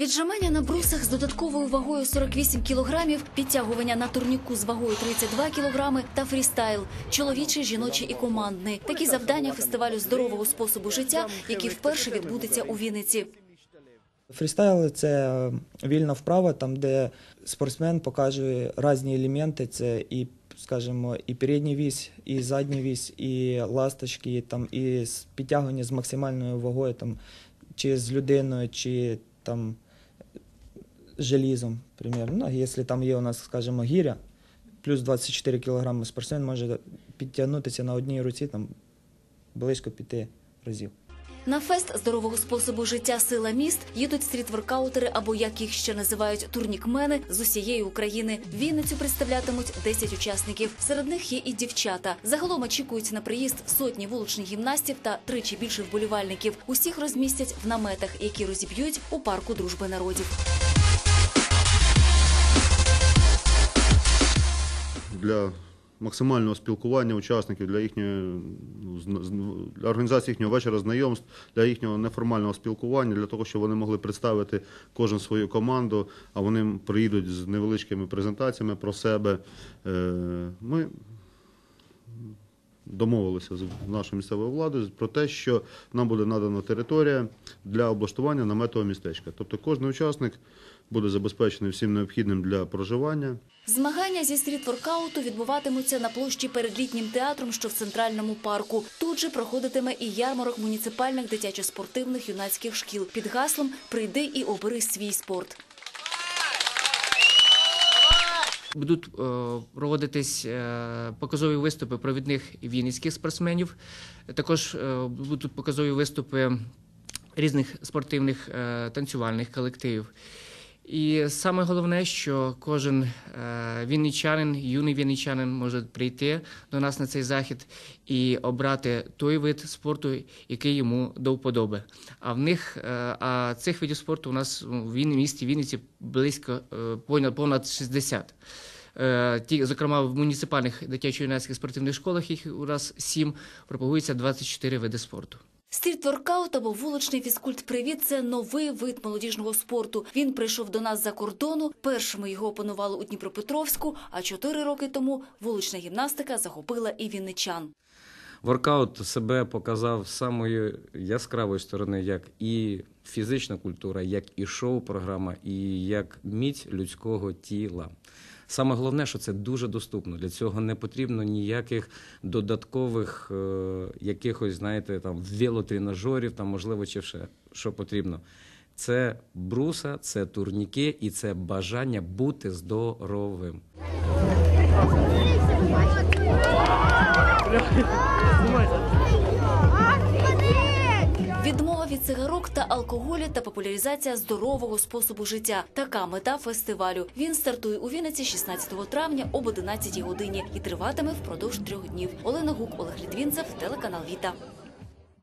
Віджимання на брусах з додатковою вагою 48 кілограмів, підтягування на турніку з вагою 32 кілограми та фрістайл – чоловічий, жіночий і командний. Такі завдання фестивалю здорового способу життя, який вперше відбудеться у Вінниці. Фрістайл це е, вільна вправа, там, де спортсмен показує різні елементи. Це і, скажімо, і передній вісь, і задній вісь, і ласточки, там, і підтягування з максимальною вагою, там, чи з людиною, чи там, желізом, примерно. Ну, якщо там є у нас, скажімо, гіря, плюс 24 кг спортсмен може підтягнутися на одній руці там, близько п'яти разів. На фест здорового способу життя Сила міст їдуть стрітворкаутери або як їх ще називають турнікмени з усієї України. Вінницю представлятимуть 10 учасників. Серед них є і дівчата. Загалом очікують на приїзд сотні вуличних гімнастів та тричі більше вболівальників. Усіх розмістять в наметах, які розіб'ють у парку дружби народів. для максимального спілкування учасників, для їхньої ну, для організації їхнього вечора знайомств, для їхнього неформального спілкування, для того, щоб вони могли представити кожен свою команду, а вони приїдуть з невеличкими презентаціями про себе. Е, Ми домовилися з нашою місцевою владою про те, що нам буде надана територія для облаштування наметового містечка. Тобто кожен учасник буде забезпечений всім необхідним для проживання. Змагання зі стрітворкауту відбуватимуться на площі перед літнім театром, що в центральному парку. Тут же проходитиме і ярмарок муніципальних дитячо-спортивних юнацьких шкіл під гаслом Прийди і обери свій спорт. Будуть е, проводитись е, показові виступи провідних вінницьких спортсменів. Також е, будуть показові виступи різних спортивних танцювальних колективів. І саме головне, що кожен е, вінничанин, юний вінничанин може прийти до нас на цей захід і обрати той вид спорту, який йому до вподоби. А в них е, а цих видів спорту у нас в місті Вінниці близько е, понад понад 60. Е, Ті, зокрема, в муніципальних дитячо-юнацьких спортивних школах, їх у нас сім, пропагується 24 види спорту. Стрітворкаут або вуличний фізкульт-привіт – це новий вид молодіжного спорту. Він прийшов до нас за кордону. Першими його опанували у Дніпропетровську, а чотири роки тому вулична гімнастика захопила і вінничан. Воркаут себе показав з самої яскравої сторони, як і фізична культура, як і шоу-програма, і як міць людського тіла. Саме головне, що це дуже доступно. Для цього не потрібно ніяких додаткових е, якихось, знаєте, там велотренажерів, там можливо, чи ще що потрібно. Це бруса, це турніки і це бажання бути здоровим. Від цигарок та алкоголю та популяризація здорового способу життя. Така мета фестивалю. Він стартує у Вінниці 16 травня об 11 годині і триватиме впродовж трьох днів. Олена Гук, Олег Літвінцев, телеканал Віта.